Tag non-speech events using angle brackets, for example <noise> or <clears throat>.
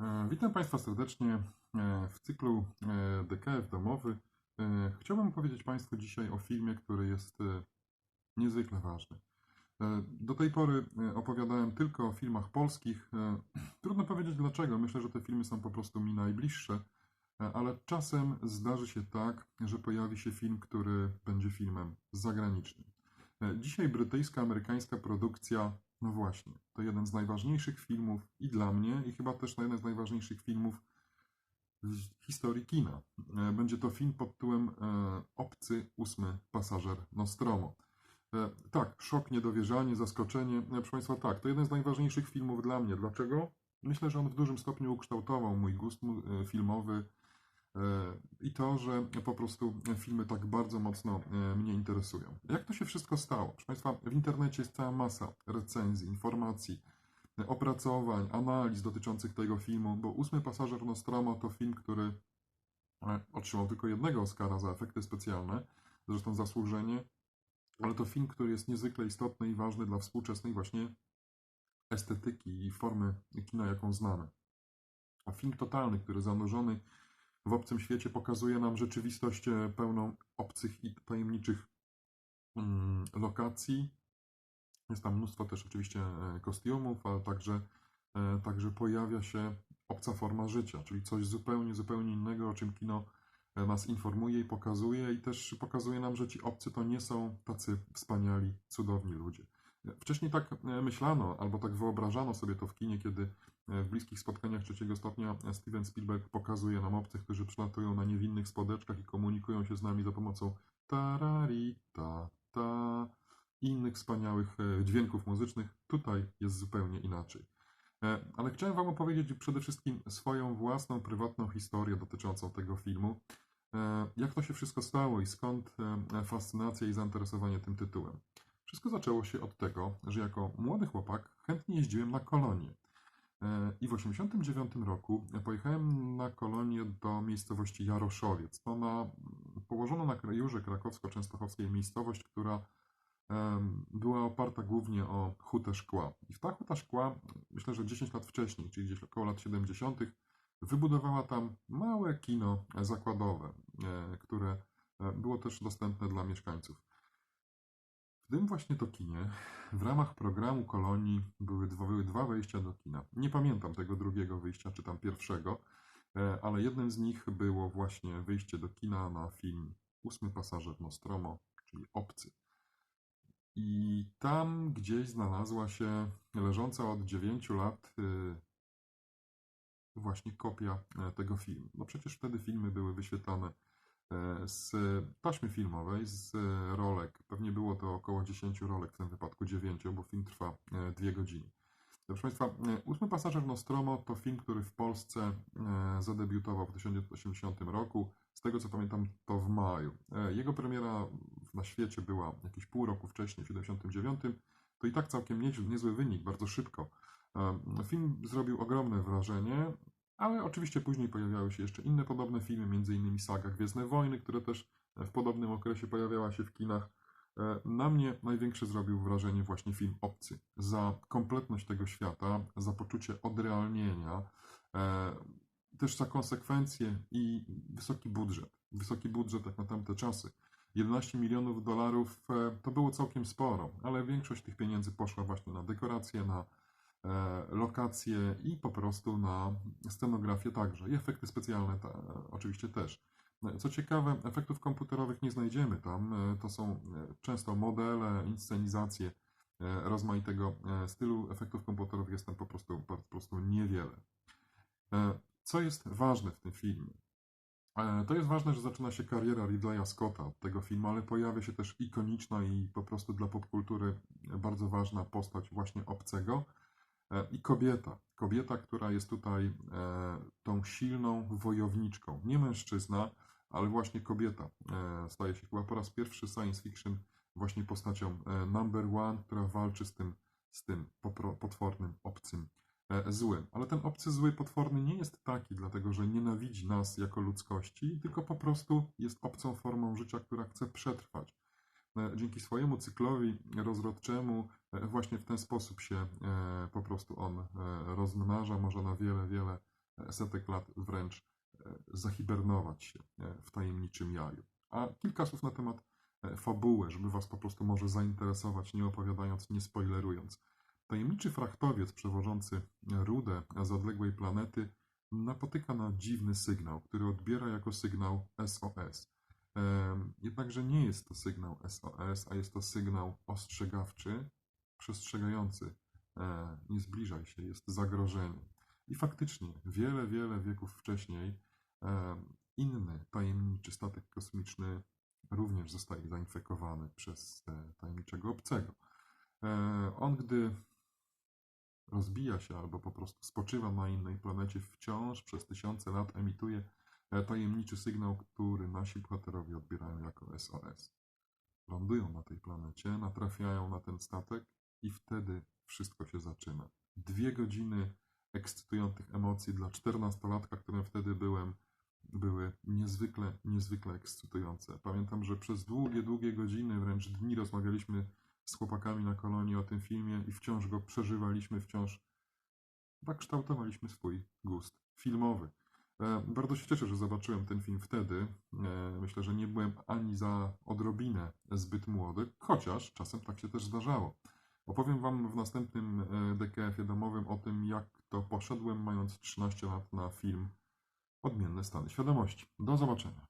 E, Witam Państwa serdecznie e, w cyklu e, DKF domowy. Chciałbym powiedzieć Państwu dzisiaj o filmie, który jest niezwykle ważny. Do tej pory opowiadałem tylko o filmach polskich. <clears throat> Trudno powiedzieć dlaczego. Myślę, że te filmy są po prostu mi najbliższe, ale czasem zdarzy się tak, że pojawi się film, który będzie filmem zagranicznym. Dzisiaj brytyjska, amerykańska produkcja, no właśnie, to jeden z najważniejszych filmów i dla mnie, i chyba też jeden z najważniejszych filmów w historii kina. E, Będzie to film pod tytułem e, Obcy ósmy pasażer Nostromo. E, Tak, szok, niedowierzanie, zaskoczenie. Proszę Państwa, tak, to jeden z najważniejszych filmów dla mnie. Dlaczego? Myślę, że on w dużym stopniu ukształtował mój gust filmowy i to, że po prostu filmy tak bardzo mocno e, mnie interesują. Jak to się wszystko stało? Proszę Państwa, w internecie jest cała masa recenzji, informacji, e, opracowań, analiz dotyczących tego filmu, bo Ósmy Pasażer Nostromo to film, który e, otrzymał tylko jednego Oscara za efekty specjalne, zresztą zasłużenie, ale to film, który jest niezwykle istotny i ważny dla współczesnej właśnie estetyki i formy kina, jaką znamy. A film totalny, który zanurzony w obcym świecie pokazuje nam rzeczywistość e, pełną obcych i tajemniczych mm, lokacji. Jest tam mnóstwo też oczywiście e, kostiumów, ale także, e, także pojawia się obca forma życia, czyli coś zupełnie, zupełnie innego, o czym kino nas informuje i pokazuje, i też pokazuje nam, że ci obcy to nie są tacy wspaniali, cudowni ludzie. Wcześniej tak e, myślano, albo tak wyobrażano sobie to w kinie, kiedy e, w bliskich spotkaniach trzeciego stopnia Steven Spielberg pokazuje nam obcych, którzy przylatują na niewinnych spodeczkach i komunikują się z nami za pomocą tarari, ta, i innych wspaniałych e, dźwięków muzycznych. Tutaj jest zupełnie inaczej. E, Ale chciałem Wam opowiedzieć przede wszystkim swoją własną, prywatną historię dotyczącą tego filmu. E, Jak to się wszystko stało i skąd e, fascynacja i zainteresowanie tym tytułem. Wszystko zaczęło się od tego, że jako młody chłopak chętnie jeździłem na kolonie. E, I w 1989 roku pojechałem na kolonię do miejscowości Jaroszowiec. To na, położona na krajurze krakowsko-częstochowskiej miejscowość, która była oparta głównie o hutę szkła. I ta huta szkła, myślę, że 10 lat wcześniej, czyli gdzieś około lat 70., wybudowała tam małe kino zakładowe, e, które e, było też dostępne dla mieszkańców. W tym właśnie to kinie w ramach programu kolonii były dwa, były dwa wejścia do kina. Nie pamiętam tego drugiego wyjścia, czy tam pierwszego, e, ale jednym z nich było właśnie wyjście do kina na film Ósmy pasażer Nostromo, czyli Obcy. I tam gdzieś znalazła się leżąca od 9 lat y, właśnie kopia e, tego filmu. No przecież wtedy filmy były wyświetlane z taśmy filmowej, z e, rolek. Pewnie było to około 10 rolek, w tym wypadku 9, bo film trwa 2 godziny. Proszę Państwa, e, Ósmy Pasażer Nostromo to film, który w Polsce e, zadebiutował w 1980 roku. Z tego co pamiętam, to w maju. E, Jego premiera na świecie była jakieś pół roku wcześniej, w 1979. To i tak całkiem niezły, wynik, bardzo szybko. E, Film zrobił ogromne wrażenie, ale oczywiście później pojawiały się jeszcze inne podobne filmy, innymi saga Gwiezdne Wojny, które też w podobnym okresie pojawiała się w kinach. E, Na mnie największe zrobił wrażenie właśnie film Obcy. Za kompletność tego świata, za poczucie odrealnienia, e, też za konsekwencje i wysoki budżet. Wysoki budżet jak na tamte czasy. 11 milionów dolarów e, to było całkiem sporo, ale większość tych pieniędzy poszła właśnie na dekoracje, na e, lokacje i po prostu na scenografię także. I efekty specjalne ta, oczywiście też. Co ciekawe, efektów komputerowych nie znajdziemy tam. E, To są e, często modele, inscenizacje e, rozmaitego e, stylu. Efektów komputerowych jest tam po prostu, po prostu niewiele. E, Co jest ważne w tym filmie? E, To jest ważne, że zaczyna się kariera Ridleya Scotta od tego filmu, ale pojawia się też ikoniczna i po prostu dla popkultury bardzo ważna postać właśnie obcego e, i kobieta. Kobieta, która jest tutaj e, tą silną wojowniczką. Nie mężczyzna, ale właśnie kobieta. E, Staje się chyba po raz pierwszy science fiction właśnie postacią e, number one, która walczy z tym, z tym potwornym, obcym e, złym. Ale ten obcy zły potworny nie jest taki, dlatego że nienawidzi nas jako ludzkości, tylko po prostu jest obcą formą życia, która chce przetrwać. E, Dzięki swojemu cyklowi rozrodczemu e, właśnie w ten sposób się e, po prostu on e, rozmnaża, może na wiele, wiele e, setek lat wręcz zahibernować się w tajemniczym jaju. A kilka słów na temat fabuły, żeby Was po prostu może zainteresować, nie opowiadając, nie spoilerując. Tajemniczy frachtowiec przewożący rudę z odległej planety napotyka na dziwny sygnał, który odbiera jako sygnał SOS. Jednakże nie jest to sygnał SOS, a jest to sygnał ostrzegawczy, przestrzegający. e, Nie zbliżaj się, jest zagrożenie. I faktycznie, wiele, wiele wieków wcześniej em, inny tajemniczy statek kosmiczny również zostaje zainfekowany przez e, tajemniczego obcego. E, On, gdy rozbija się albo po prostu spoczywa na innej planecie, wciąż przez tysiące lat emituje e, tajemniczy sygnał, który nasi bohaterowie odbierają jako SOS. Lądują na tej planecie, natrafiają na ten statek i wtedy wszystko się zaczyna. Dwie godziny ekscytujących emocji dla czternastolatka, którym wtedy byłem, były niezwykle, niezwykle ekscytujące. Pamiętam, że przez długie, długie godziny, wręcz dni rozmawialiśmy z chłopakami na kolonii o tym filmie i wciąż go przeżywaliśmy, wciąż tak kształtowaliśmy swój gust filmowy. E, Bardzo się cieszę, że zobaczyłem ten film wtedy. E, Myślę, że nie byłem ani za odrobinę zbyt młody, chociaż czasem tak się też zdarzało. Opowiem Wam w następnym e, DKF-ie domowym o tym, jak to poszedłem, mając 13 lat na film Odmienne Stany Świadomości. Do zobaczenia.